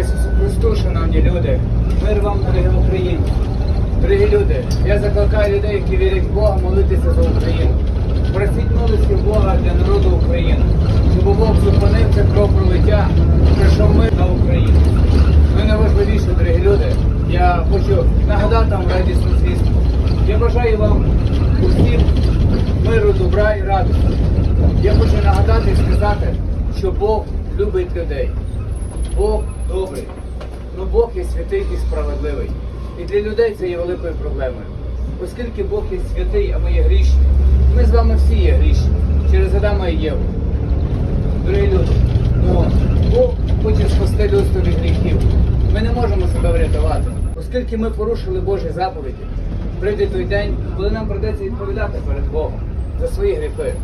Ісусу Христу, люди, мир вам, дорогі українці. Дорогі люди, я закликаю людей, які вірять в Бога, молитися за Україну. Просіть милості Бога для народу України, щоб Бог зупинив це кровопролиття, прийшов мир на Україну. Ну і найважливіше, дорогі люди, я хочу нагадати вам радісну звістку. Я бажаю вам усім миру, добра і радості. Я хочу нагадати і сказати, що Бог любить людей. Бог добрий. Ну Бог є святий і справедливий. І для людей це є великою проблемою. Оскільки Бог є святий, а ми є грішні, ми з вами всі є грішні через Адама і Єву. Дорогі люди, ну, Бог хоче спасти людство від гріхів. Ми не можемо себе врятувати. Оскільки ми порушили Божі заповіді, прийде той день, коли нам придеться відповідати перед Богом за свої гріхи.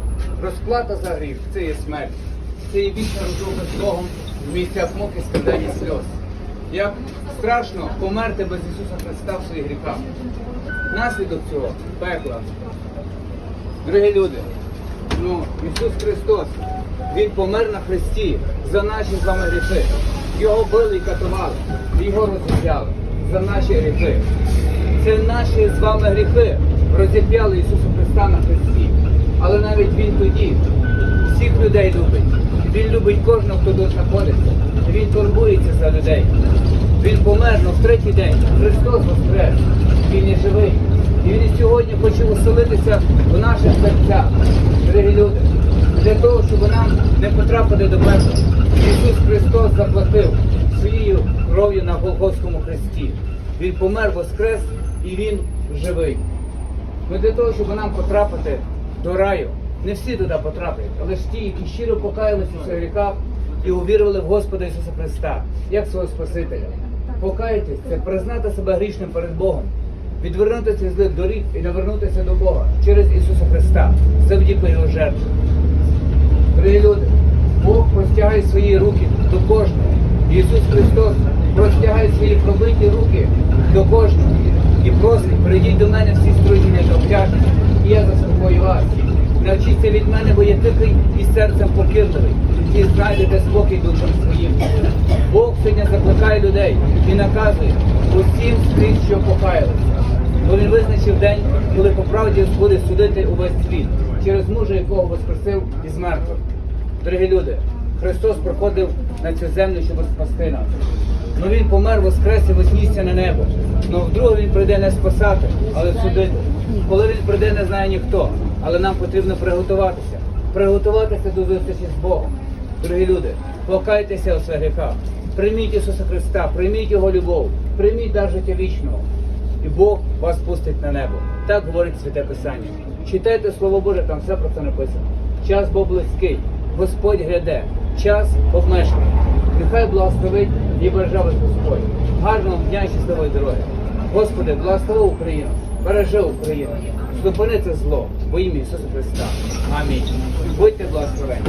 Розплата за гріх це є смерть. Це є вічна розлука з Богом в місцях муки, скандалі сльоз. Як страшно померти без Ісуса Христа в своїх гріхах. Наслідок цього пекла. Дорогі люди, ну, Ісус Христос, Він помер на Христі за наші з вами гріхи. Його били і катували, його розіп'яли за наші гріхи. Це наші з вами гріхи розіп'яли Ісуса Христа на Христі. Але навіть Він тоді всіх людей любить. Він любить кожного, хто тут знаходиться. Він турбується за людей. Він помер, в третій день Христос воскрес. Він є живий. І він сьогодні хоче оселитися в наших серцях, дорогі люди, для того, щоб нам не потрапити до пекла. Ісус Христос заплатив своєю кров'ю на Голгофському хресті. Він помер, воскрес і Він живий. Ну для того, щоб нам потрапити до раю, не всі туди потраплять, але ж ті, які щиро покаялися в своїх гріхах і увірували в Господа Ісуса Христа, як свого Спасителя. Покаятись це признати себе грішним перед Богом, відвернутися від злих доріг і навернутися до Бога через Ісуса Христа, завдяки Його жертві. Дорогі люди, Бог простягає свої руки до кожного. Ісус Христос простягає свої пробиті руки до кожного і просить, прийдіть до мене всі струджені та обтяжені, і я заспокою вас. Навчіться від мене, бо я тихий і серцем покірливий, і знайдете спокій душам своїм. Бог сьогодні закликає людей і наказує усім скрізь, що покаялися. Бо він визначив день, коли по правді буде судити увесь світ, через мужа, якого воскресив із мертвих. Дорогі люди, Христос приходив на цю землю, щоб спасти нас. Ну він помер, воскрес і вознісся на небо. Ну вдруге він прийде не спасати, але судити. Коли він прийде, не знає ніхто. Але нам потрібно приготуватися. Приготуватися до зустрічі з Богом. Дорогі люди, покайтеся у своїх гріхах. Прийміть Ісуса Христа, прийміть Його любов, прийміть дар життя вічного. І Бог вас пустить на небо. Так говорить Святе Писання. Читайте Слово Боже, там все про це написано. Час був близький, Господь гряде, час обмежений. Нехай благословить і вас Господь. Гарного дня і щасливої дороги. Господи, благослови Україну, бережи Україну, зупини це зло во ім'я Ісуса Христа. Амінь. Будьте благословені.